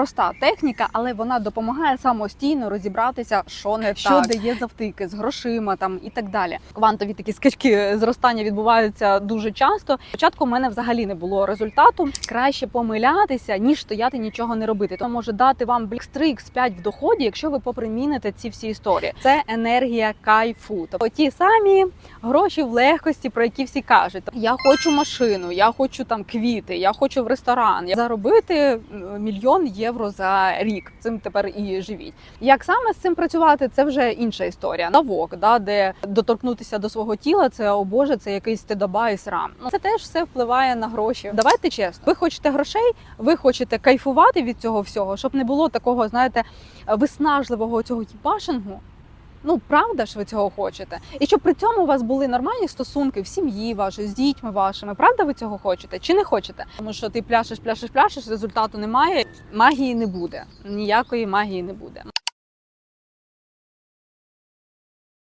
проста техніка, але вона допомагає самостійно розібратися, що не що так. дає завтики з грошима там і так далі. Квантові такі скачки зростання відбуваються дуже часто. Спочатку в мене взагалі не було результату. Краще помилятися, ніж стояти нічого не робити. То може дати вам блікстри X5 в доході, якщо ви поприміните ці всі історії. Це енергія кайфу. Тобто ті самі гроші в легкості, про які всі кажуть. Я хочу машину, я хочу там квіти, я хочу в ресторан. Заробити мільйон євро за рік. Цим тепер і живіть. Як саме з цим працювати, це вже інша історія. Навок, да, де доторкнутися до свого тіла, це о Боже, це якийсь стидоба і срам. Ну це теж все впливає на гроші. Давайте чесно, ви хочете грошей, ви хочете кайфувати від цього всього, щоб не було такого, знаєте, виснажливого цього тіпашингу. Ну, правда ж ви цього хочете? І щоб при цьому у вас були нормальні стосунки в сім'ї вашої, з дітьми вашими. Правда, ви цього хочете чи не хочете? Тому що ти пляшеш, пляшеш, пляшеш, результату немає, магії не буде. Ніякої магії не буде.